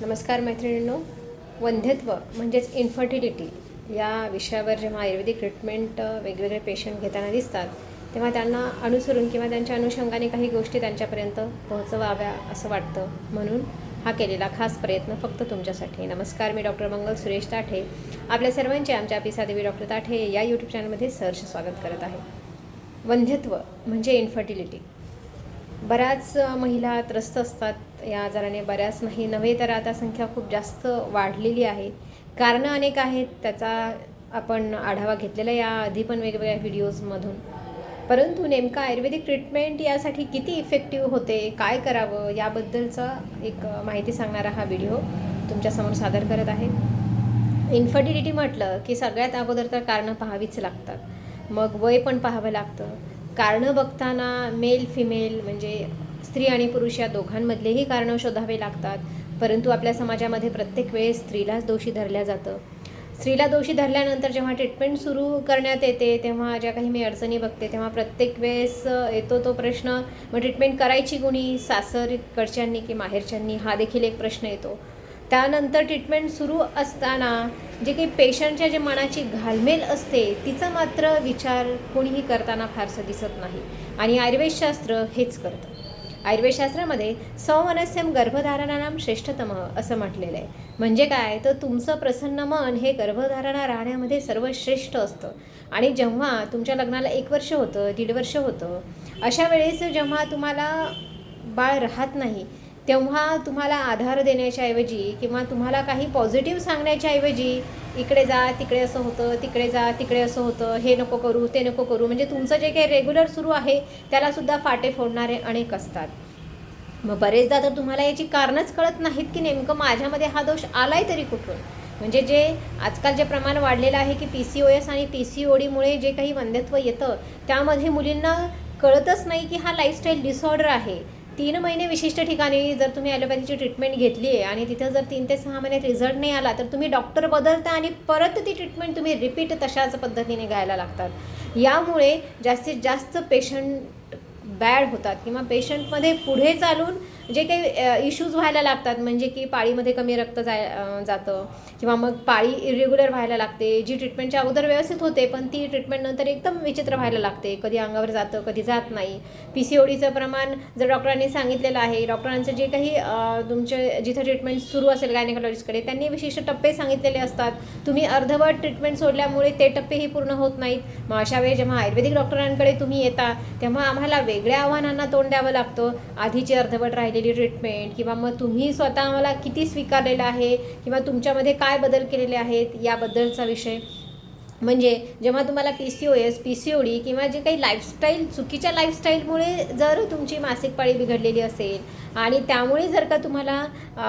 नमस्कार मैत्रिणींनो. वंध्यत्व म्हणजेच इन्फर्टिलिटी या विषयावर जेव्हा आयुर्वेदिक ट्रीटमेंट वेगवेगळे पेशंट घेताना दिसतात तेव्हा त्यांना अनुसरून किंवा त्यांच्या अनुषंगाने काही गोष्टी त्यांच्यापर्यंत पोहोचवाव्या असं वाटतं. म्हणून हा केलेला खास प्रयत्न फक्त तुमच्यासाठी. नमस्कार मी डॉक्टर मंगल सुरेश ताठे. आपल्या सर्वांचे आमच्या पिसादेवी डॉक्टर ताठे या यूट्यूब चॅनलमध्ये सहर्ष स्वागत करत आहे. वंध्यत्व म्हणजे इन्फर्टिलिटी बऱ्याच महिला त्रस्त असतात या आजाराने बऱ्याच नाही नव्हे तर आता संख्या खूप जास्त वाढलेली आहे. कारणं अनेक आहेत त्याचा आपण आढावा घेतलेला या आधी पण वेगवेगळ्या व्हिडिओजमधून परंतु नेमकं आयुर्वेदिक ट्रीटमेंट यासाठी किती इफेक्टिव्ह होते काय करावं याबद्दलचा एक माहिती सांगणारा हा व्हिडिओ तुमच्यासमोर सादर करत आहे. इन्फर्टिलिटी म्हटलं की सगळ्यात अगोदर तर कारणं पाहावीच लागतात. मग वय पण पाहावं लागतं. कारणं बघताना मेल फिमेल म्हणजे स्त्री आणि पुरुष या दोघांमधलेही कारणं शोधावे लागतात. परंतु आपल्या समाजामध्ये प्रत्येक वेळेस स्त्रीलाच दोषी धरल्या जातं. स्त्रीला दोषी धरल्यानंतर जेव्हा ट्रीटमेंट सुरू करण्यात येते तेव्हा ज्या काही मी अडचणी बघते तेव्हा प्रत्येक वेळेस येतो तो प्रश्न मग ट्रीटमेंट करायची गुणी सासरकडच्यांनी की माहेरच्यांनी? हा देखील एक प्रश्न येतो. त्यानंतर ट्रीटमेंट सुरू असताना जे काही पेशंटच्या जे मनाची घालमेल असते तिचा मात्र विचार कोणीही करताना फारसं दिसत नाही. आणि आयुर्वेदशास्त्र हेच करतं. आयुर्वेदशास्त्रामध्ये सौमनस्यम गर्भधारणानाम श्रेष्ठतम असं म्हटलेलं आहे. म्हणजे काय? तर तुमचं प्रसन्न मन हे गर्भधारणा राहण्यामध्ये सर्वश्रेष्ठ असतं. आणि जेव्हा तुमच्या लग्नाला एक वर्ष होतं दीड वर्ष होतं अशा वेळेस जेव्हा तुम्हाला बाळ राहत नाही तेव्हा तुम्हाला आधार देण्याच्या ऐवजी किंवा तुम्हाला काही पॉझिटिव्ह सांगण्याच्या ऐवजी इकडे जा तिकडे असं होतं तिकडे जा तिकडे असं होतं हे नको करू ते नको करू. म्हणजे तुमचं जे काही रेग्युलर सुरू आहे त्यालासुद्धा फाटे फोडणारे अनेक असतात. मग बरेचदा तर तुम्हाला याची कारणंच कळत नाहीत की नेमकं माझ्यामध्ये हा दोष आलाय तरी कुठून? म्हणजे जे आजकाल जे प्रमाण वाढलेलं आहे की पी सी ओ एस आणि पी सी ओ डीमुळे जे काही वंध्यत्व येतं त्यामध्ये मुलींना कळतच नाही की हा लाईफस्टाईल डिसऑर्डर आहे. तीन महिने विशिष्ट ठिकाणी जर तुम्ही ॲलोपॅथीची ट्रीटमेंट घेतली आहे आणि तिथं जर तीन ते सहा महिन्यात रिझल्ट नाही आला तर तुम्ही डॉक्टर बदलता आणि परत ती ट्रीटमेंट तुम्ही रिपीट तशाच पद्धतीने घ्यायला लागतात. यामुळे जास्तीत जास्त पेशंट बॅड होतात किंवा पेशंटमध्ये पुढे चालून जे काही इश्यूज व्हायला लागतात म्हणजे की पाळीमध्ये कमी रक्त जाय जातं किंवा मग पाळी इरेग्युलर व्हायला लागते जी ट्रीटमेंटच्या अगोदर व्यवस्थित होते पण ती ट्रीटमेंट नंतर एकदम विचित्र व्हायला लागते. कधी अंगावर जातं कधी जात नाही. पी सी ओडीचं प्रमाण जर डॉक्टरांनी सांगितलेलं आहे डॉक्टरांचं जे काही तुमचे जिथं ट्रीटमेंट सुरू असेल गायनेकॉलॉजिस्टकडे त्यांनी विशिष्ट टप्पे सांगितलेले असतात. तुम्ही अर्धवट ट्रीटमेंट सोडल्यामुळे ते टप्पेही पूर्ण होत नाहीत. मग अशा वेळी जेव्हा आयुर्वेदिक डॉक्टरांकडे तुम्ही येता तेव्हा आम्हाला वेगळ्या आव्हानांना तोंड द्यावं लागतं. आधीची अर्धवट राहिलेली ट्रीटमेंट किंवा मग तुम्ही स्वतः आम्हाला किती स्वीकारलेलं आहे किंवा तुमच्यामध्ये काय बदल केलेले आहेत याबद्दलचा विषय. म्हणजे जेव्हा तुम्हाला P C O S P C O D किंवा जे काही लाईफस्टाईल चुकीच्या लाईफस्टाईलमुळे जर तुमची मासिक पाळी बिघडलेली असेल आणि त्यामुळे जर का तुम्हाला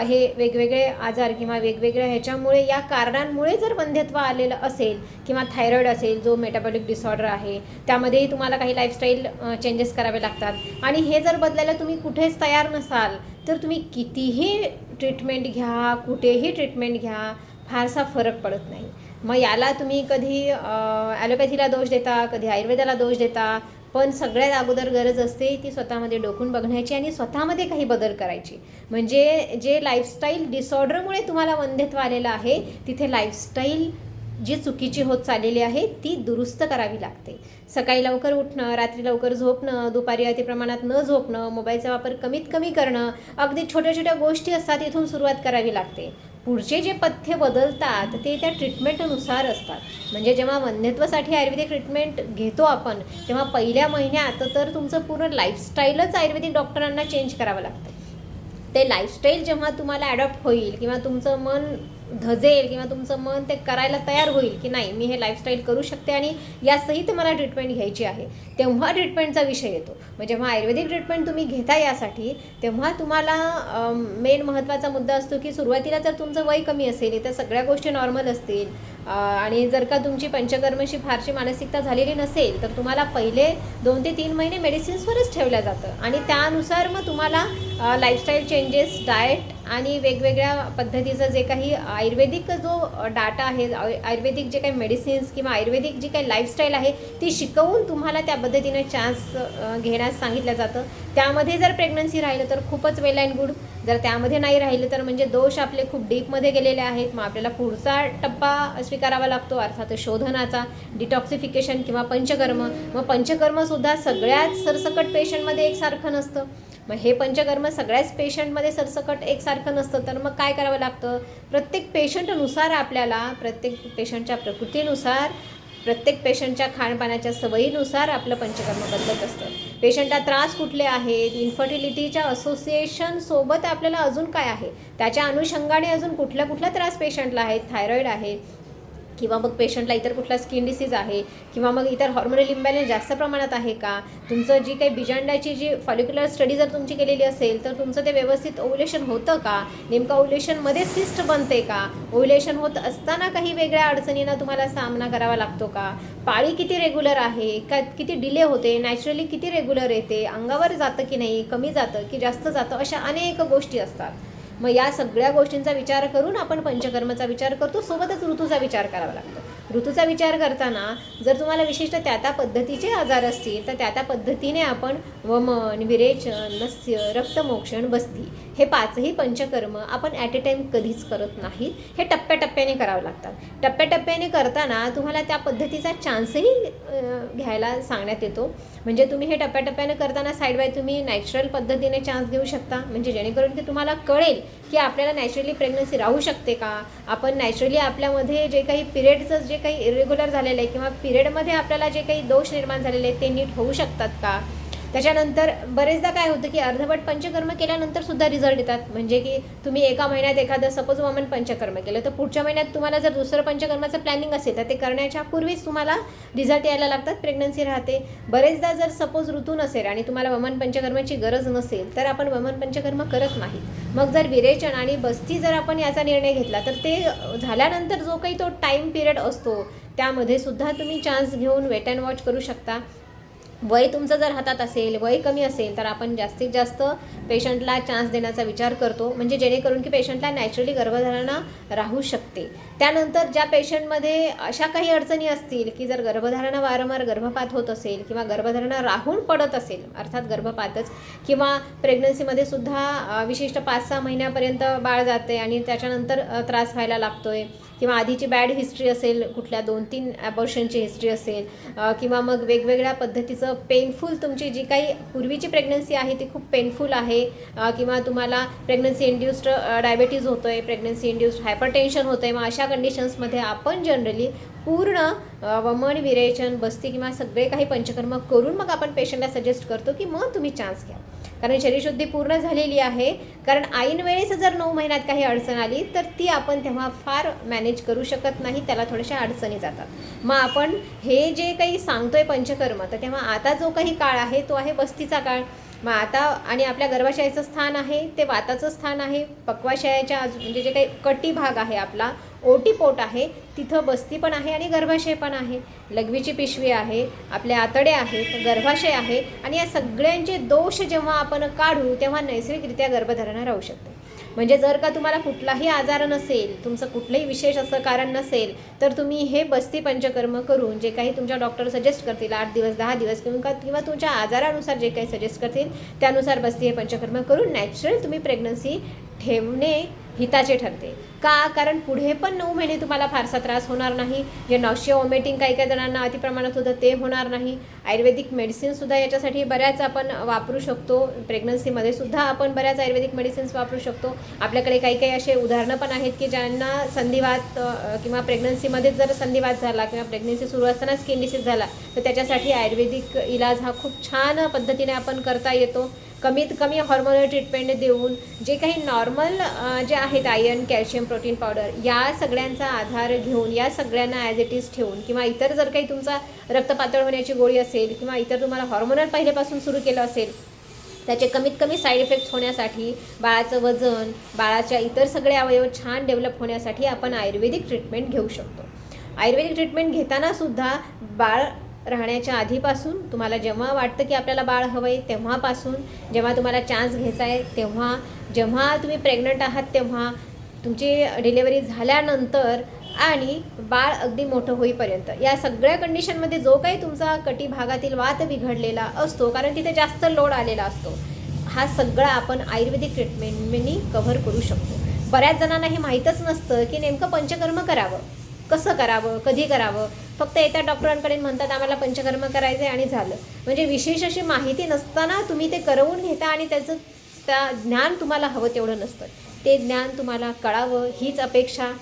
हे वेगवेगळे आजार किंवा वेगवेगळ्या ह्याच्यामुळे या कारणांमुळे जर वंध्यत्व आलेलं असेल किंवा थायरॉईड असेल जो मेटाबॉलिक डिसऑर्डर आहे त्यामध्येही तुम्हाला काही लाईफस्टाईल चेंजेस करावे लागतात. आणि हे जर बदलायला तुम्ही कुठेच तयार नसाल तर तुम्ही कितीही ट्रीटमेंट घ्या कुठेही ट्रीटमेंट घ्या फारसा फरक पडत नाही. मग याला तुम्ही कधी ॲलोपॅथीला दोष देता कधी आयुर्वेदाला दोष देता पण सगळ्यात अगोदर गरज असते ती स्वतःमध्ये डोकून बघण्याची आणि स्वतःमध्ये काही बदल करायची. म्हणजे जे लाईफस्टाईल डिसऑर्डरमुळे तुम्हाला वंध्यत्व आलेलं आहे तिथे लाईफस्टाईल जी चुकीची होत चाललेली आहे ती दुरुस्त करावी लागते. सकाळी लवकर उठणं रात्री लवकर झोपणं दुपारी अति प्रमाणात न झोपणं मोबाईलचा वापर कमीत कमी करणं अगदी छोट्या छोट्या गोष्टी असतात इथून सुरुवात करावी लागते. पुढचे जे पथ्य बदलतात ते त्या ट्रीटमेंटनुसार असतात. म्हणजे जेव्हा वन्यत्वासाठी आयुर्वेदिक ट्रीटमेंट घेतो आपण तेव्हा पहिल्या महिन्यात तर तुमचं पूर्ण लाईफस्टाईलच आयुर्वेदिक डॉक्टरांना चेंज करावं लागतं. ते लाईफस्टाईल जेव्हा तुम्हाला ॲडॉप्ट होईल किंवा तुमचं मन धजेल किंवा तुमचं मन ते करायला तयार होईल की नाही मी हे लाईफस्टाईल करू शकते आणि यासहित मला ट्रीटमेंट घ्यायची आहे तेव्हा ट्रीटमेंटचा विषय येतो. मग जेव्हा आयुर्वेदिक ट्रीटमेंट तुम्ही घेता यासाठी तेव्हा तुम्हाला मेन महत्त्वाचा मुद्दा असतो की सुरुवातीला जर तुमचं वय कमी असेल तर सगळ्या गोष्टी नॉर्मल असतील आणि जर का तुमची पंचकर्मशी फारशी मानसिकता झालेली नसेल तर तुम्हाला पहिले दोन ते तीन महिने मेडिसिन्सवरच ठेवलं जातं. आणि त्यानुसार मग तुम्हाला लाईफस्टाईल चेंजेस डाएट आणि वेगवेगळ्या पद्धतीचं जे काही आयुर्वेदिक जो डाटा आहे आयु- आयुर्वेदिक जे काही मेडिसिन्स किंवा आयुर्वेदिक जी काही लाईफस्टाईल आहे ती शिकवून तुम्हाला त्या पद्धतीने चान्स घेण्यास सांगितलं जातं. त्यामध्ये जर प्रेग्नन्सी राहिलं तर खूपच वेल अँड गुड जर त्यामध्ये नाही राहिलं तर म्हणजे दोष आपले खूप डीपमध्ये गेलेले आहेत. मग आपल्याला पुढचा टप्पा स्वीकारावा लागतो अर्थात शोधनाचा डिटॉक्सिफिकेशन किंवा पंचकर्म. मग पंचकर्मसुद्धा सगळ्याच सरसकट पेशंटमध्ये एकसारखं नसतं. मग हे पंचकर्म सगळ्याच पेशंटमध्ये सरसकट एकसारखं नसतं तर मग काय करावं लागतं? प्रत्येक पेशंटनुसार आपल्याला प्रत्येक पेशंटच्या प्रकृतीनुसार प्रत्येक पेशंटच्या खाणपाण्याच्या सवयीनुसार आपलं पंचकर्म बदलत असतं. पेशंटला त्रास कुठले आहेत? इन्फर्टिलिटीच्या असोसिएशनसोबत आपल्याला अजून काय आहे? त्याच्या अनुषंगाने अजून कुठल्या कुठला त्रास पेशंटला आहेत? थायरॉईड आहे किंवा मग पेशंटला इतर कुठला स्किन डिसीज आहे किंवा मग इतर हॉर्मोनल इम्बॅलन्स जास्त प्रमाणात आहे का? तुमचं जी काही बिजांडाची जी फॉलिक्युलर स्टडी जर तुमची केलेली असेल तर तुमचं ते व्यवस्थित ओव्युलेशन होतं का? नेमकं ओव्युलेशनमध्ये सिस्ट बनते का? ओव्युलेशन होत असताना काही वेगळ्या अडचणींना तुम्हाला सामना करावा लागतो का? पाळी किती रेग्युलर आहे? का किती डिले होते? नॅचरली किती रेग्युलर येते? अंगावर जातं की नाही? कमी जातं की जास्त जातं? अशा अनेक गोष्टी असतात. मग या सगळ्या गोष्टींचा विचार करून आपण पंचकर्माचा विचार करतो सोबतच ऋतूचा विचार करावा लागतो. ऋतूचा विचार करताना जर तुम्हाला विशिष्ट त्या त्या पद्धतीचे आजार असतील तर त्या त्या पद्धतीने आपण वमन विरेचन नस्य रक्तमोक्षण बस्ती हे पाचही पंचकर्म आपण ॲट ए टाईम कधीच करत नाही. हे टप्प्याटप्प्याने करावं लागतात. टप्प्याटप्प्याने करताना तुम्हाला त्या पद्धतीचा चान्सही घ्यायला सांगण्यात येतो. म्हणजे तुम्ही हे टप्प्याटप्प्याने करताना साईड बाय तुम्ही नॅचरल पद्धतीने चान्स घेऊ शकता. म्हणजे जेणेकरून की तुम्हाला कळेल की आपल्याला नॅचरली प्रेग्नन्सी राहू शकते का? आपण नॅचरली आपल्यामध्ये जे काही पिरियडचं जे काही इरेग्युलर झालेलं आहे किंवा पिरियडमध्ये आपल्याला जे काही दोष निर्माण झालेले आहेत ते नीट होऊ शकतात का? त्याच्यानंतर बरेचदा काय होतं की अर्धवट पंचकर्म केल्यानंतर सुद्धा रिझल्ट येतात. म्हणजे की तुम्ही एका महिन्यात एखादं सपोज वमन पंचकर्म केलं तर पुढच्या महिन्यात तुम्हाला जर दुसरं पंचकर्माचं प्लॅनिंग असेल तर ते करण्याच्या पूर्वीच तुम्हाला रिझल्ट यायला लागतात प्रेग्नन्सी राहते. बरेचदा जर सपोज ऋतू नसेल आणि तुम्हाला वमन पंचकर्माची गरज नसेल तर आपण वमन पंचकर्म करत नाही. मग जर विरेचन आणि बस्ती जर आपण याचा निर्णय घेतला तर ते झाल्यानंतर जो काही तो टाईम पिरियड असतो त्यामध्ये सुद्धा तुम्ही चान्स घेऊन वेट अँड वॉच करू शकता. वय तुमचं जर हातात असेल वय कमी असेल तर आपण जास्तीत जास्त पेशंटला चान्स देण्याचा विचार करतो. म्हणजे जेणेकरून की पेशंटला नॅचरली गर्भधारणा राहू शकते. त्यानंतर ज्या पेशंटमध्ये अशा काही अडचणी असतील की जर गर्भधारणा वारंवार गर्भपात होत असेल किंवा गर्भधारणा राहून पडत असेल अर्थात गर्भपातच किंवा प्रेग्नन्सीमध्ये सुद्धा विशिष्ट पाच सहा महिन्यापर्यंत बाळ जाते आणि त्याच्यानंतर त्रास व्हायला लागतोय किंवा आधीची बॅड हिस्ट्री असेल कुठल्या दोन तीन ॲबॉर्शनची हिस्ट्री असेल किंवा मग वेगवेगळ्या पद्धतीचं पेनफुल तुमची जी काही पूर्वीची प्रेग्नन्सी आहे ती खूप पेनफुल आहे. किंवा तुम्हाला प्रेग्नन्सी इंड्युस्ड डायबेटीज होतो आहे प्रेग्नन्सी इंड्युस्ड हायपरटेन्शन होतं आहे मग अशा कंडिशन्समध्ये आपण जनरली पूर्ण वमन विरेचन बस्ती किंवा सगळे काही पंचकर्म करून मग आपण पेशंटला सजेस्ट करतो की मग तुम्ही चान्स घ्या. कारण शरीरशुद्धी पूर्ण झालेली आहे. कारण ऐन वेळेस जर नऊ महिन्यात काही अडचण आली तर ती आपण तेव्हा फार मॅनेज करू शकत नाही त्याला थोड्याशा अडचणी जातात. मग आपण हे जे काही सांगतोय पंचकर्म तर तेव्हा आता जो काही काळ आहे तो आहे वस्तीचा काळ. मग आता आणि आपल्या गर्भाशयाचं स्थान आहे ते वाताचं स्थान आहे पक्वाशयाच्या आजू म्हणजे जे काही कटी भाग आहे आपला ओटीपोट आहे तिथं बस्ती पण आहे आणि गर्भाशय पण आहे. लघवीची पिशवी आहे आपले आतडे आहेत गर्भाशय आहे आणि या सगळ्यांचे दोष जेव्हा आपण काढू तेव्हा नैसर्गिकरित्या गर्भधारणा राहू शकते. म्हणजे जर का तुम्हाला कुठलाही आजार नसेल तुमचं कुठलंही विशेष असं कारण नसेल तर तुम्ही हे बस्ती पंचकर्म करून जे काही तुमच्या डॉक्टर सजेस्ट करतील आठ दिवस दहा दिवस किंवा किंवा तुमच्या आजारानुसार जे काही सजेस्ट करतील त्यानुसार बस्ती हे पंचकर्म करून नॅचरल तुम्ही प्रेग्नन्सी ठेवणे हिताचे ठरते. का? कारण पुढे पण नऊ महिने तुम्हाला फारसा त्रास होणार नाही. जे नॉशिया वॉमिटिंग काही काही जणांना अतिप्रमाणात होतं ते होणार नाही. आयुर्वेदिक मेडिसिनसुद्धा याच्यासाठी बऱ्याच आपण वापरू शकतो. प्रेग्नन्सीमध्ये सुद्धा आपण बऱ्याच आयुर्वेदिक मेडिसिन्स वापरू शकतो. आपल्याकडे काही काही असे उदाहरणं पण आहेत की ज्यांना संधिवात किंवा प्रेग्नन्सीमध्ये जर संधिवात झाला किंवा प्रेग्नन्सी सुरू असताना स्किन डिसीज झाला तर त्याच्यासाठी आयुर्वेदिक इलाज हा खूप छान पद्धतीने आपण करता येतो. कमीत कमी हॉर्मोनल ट्रीटमेंट देऊन जे काही नॉर्मल जे आहेत आयर्न कॅल्शियम प्रोटीन पावडर या सगळ्यांचा आधार घेऊन या सगळ्यांना ॲज इट इज ठेवून किंवा इतर जर काही तुमचा रक्त पातळ होण्याची गोळी असेल किंवा इतर तुम्हाला हॉर्मोनल पहिल्यापासून सुरू केलं असेल त्याचे कमीत कमी साईड इफेक्ट्स होण्यासाठी बाळाचं वजन बाळाच्या इतर सगळे अवयव छान डेव्हलप होण्यासाठी आपण आयुर्वेदिक ट्रीटमेंट घेऊ शकतो. आयुर्वेदिक ट्रीटमेंट घेताना सुद्धा बाळ राहण्याच्या आधीपासून तुम्हाला जेव्हा वाटतं की आपल्याला बाळ हवं आहे तेव्हापासून जेव्हा तुम्हाला चान्स घ्यायचा आहे तेव्हा जेव्हा तुम्ही प्रेग्नंट आहात तेव्हा तुमची डिलेवरी झाल्यानंतर आणि बाळ अगदी मोठं होईपर्यंत. या सगळ्या कंडिशनमध्ये जो काही तुमचा कटी भागातील वात बिघडलेला असतो कारण तिथे जास्त लोड आलेला असतो हा सगळा आपण आयुर्वेदिक ट्रीटमेंटनी कव्हर करू शकतो. बऱ्याच जणांना हे माहीतच नसतं की नेमकं पंचकर्म करावं. कसं करावं कधी करावं? फक्त येत्या डॉक्टरांकडे म्हणतात आम्हाला पंचकर्म करायचं आहे आणि झालं. म्हणजे विशेष अशी माहिती नसताना तुम्ही ते करवून घेता आणि त्याचं त्या ज्ञान तुम्हाला हवं तेवढं नसतं. ते ज्ञान तुम्हाला कळावं हीच अपेक्षा.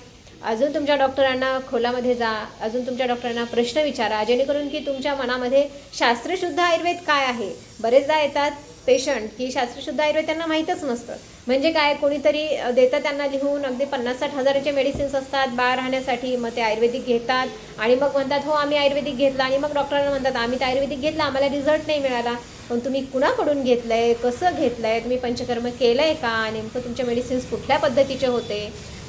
अजून तुमच्या डॉक्टरांना खोलामध्ये जा अजून तुमच्या डॉक्टरांना प्रश्न विचारा जेणेकरून की तुमच्या मनामध्ये शास्त्रशुद्ध आयुर्वेद काय आहे? बरेचदा येतात पेशंट ही शास्त्रशुद्ध आयुर्वेद त्यांना माहीतच नसतं. म्हणजे काय कोणीतरी देतं त्यांना लिहून अगदी पन्नास साठ हजाराचे मेडिसिन्स असतात बाळ राहण्यासाठी मग ते आयुर्वेदिक घेतात आणि मग म्हणतात हो आम्ही आयुर्वेदिक घेतला. आणि मग डॉक्टरांना म्हणतात आम्ही तर आयुर्वेदिक घेतला आम्हाला रिझल्ट नाही मिळाला. पण तुम्ही कुणाकडून घेतलं आहे कसं घेतलं आहे तुम्ही पंचकर्म केलं आहे का? नेमकं तुमचे मेडिसिन्स कुठल्या पद्धतीचे होते?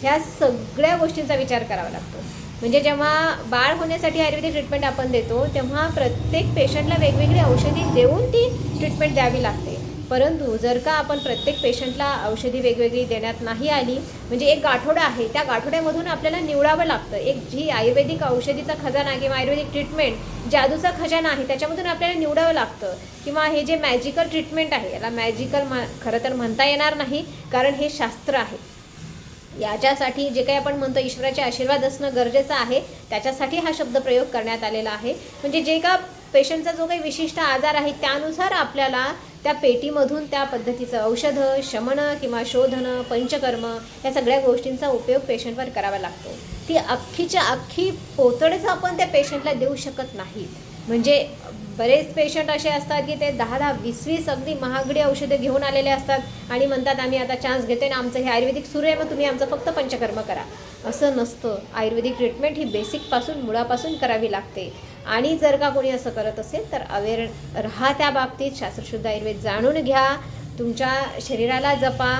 ह्या सगळ्या गोष्टींचा विचार करावा लागतो. म्हणजे जेव्हा बाळ होण्यासाठी आयुर्वेदिक ट्रीटमेंट आपण देतो तेव्हा प्रत्येक पेशंटला वेगवेगळी औषधी देऊन ती ट्रीटमेंट द्यावी लागते. परंतु जर का आपण प्रत्येक पेशंटला औषधी वेगवेगळी देण्यात नाही आली म्हणजे एक गाठोडा आहे त्या गाठोड्यामधून आपल्याला निवडावं लागतं. एक जी आयुर्वेदिक औषधीचा खजाना किंवा आयुर्वेदिक ट्रीटमेंट जादूचा खजाना आहे त्याच्यामधून आपल्याला निवडावं लागतं. किंवा हे जे मॅजिकल ट्रीटमेंट आहे याला मॅजिकल मा खरं तर म्हणता येणार नाही कारण हे शास्त्र आहे. याच्यासाठी जे काही आपण म्हणतो ईश्वराचे आशीर्वाद असणं गरजेचं आहे त्याच्यासाठी हा शब्द प्रयोग करण्यात आलेला आहे. म्हणजे जे का पेशंटचा जो काही विशिष्ट आजार आहे त्यानुसार आपल्याला त्या पेटीमधून त्या पद्धतीचं औषधं शमनं किंवा शोधनं पंचकर्म या सगळ्या गोष्टींचा उपयोग पेशंटवर करावा लागतो. ती अख्खीच्या अख्खी पोतडच आपण त्या पेशंटला देऊ शकत नाही. म्हणजे बरेच पेशंट असे असतात की ते दहा दहा वीस वीस अगदी महागडी औषधे घेऊन आलेले असतात आणि म्हणतात आम्ही आता चान्स घेते ना आमचं हे आयुर्वेदिक सुरू आहे मग तुम्ही आमचं फक्त पंचकर्म करा. असं नसतं. आयुर्वेदिक ट्रीटमेंट ही बेसिकपासून मुळापासून करावी लागते. आणि जर का कोणी असं करत असेल तर अवेअर राहा त्या बाबतीत. शास्त्रशुद्ध आयुर्वेद जाणून घ्या. तुमच्या शरीराला जपा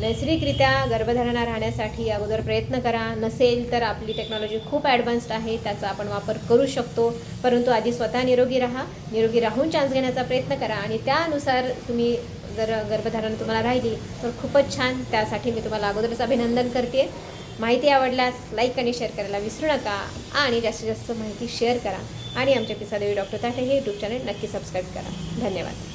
नैसर्गिकरित्या गर्भधारणा राहण्यासाठी अगोदर प्रयत्न करा. नसेल तर आपली टेक्नॉलॉजी खूप ॲडव्हान्स्ड आहे त्याचा आपण वापर करू शकतो. परंतु आधी स्वतः निरोगी राहा. निरोगी राहून चान्स घेण्याचा प्रयत्न करा. आणि त्यानुसार तुम्ही जर गर्भधारणा तुम्हाला राहिली तर खूपच छान. त्यासाठी मी तुम्हाला अगोदरच अभिनंदन करते. माहिती आवडल्यास लाईक आणि शेअर करायला विसरू नका. आणि जास्तीत जास्त माहिती शेअर करा. आणि आमच्या पिसादेवी डॉक्टर ताटे हे यूट्यूब चॅनल नक्की सबस्क्राईब करा. धन्यवाद.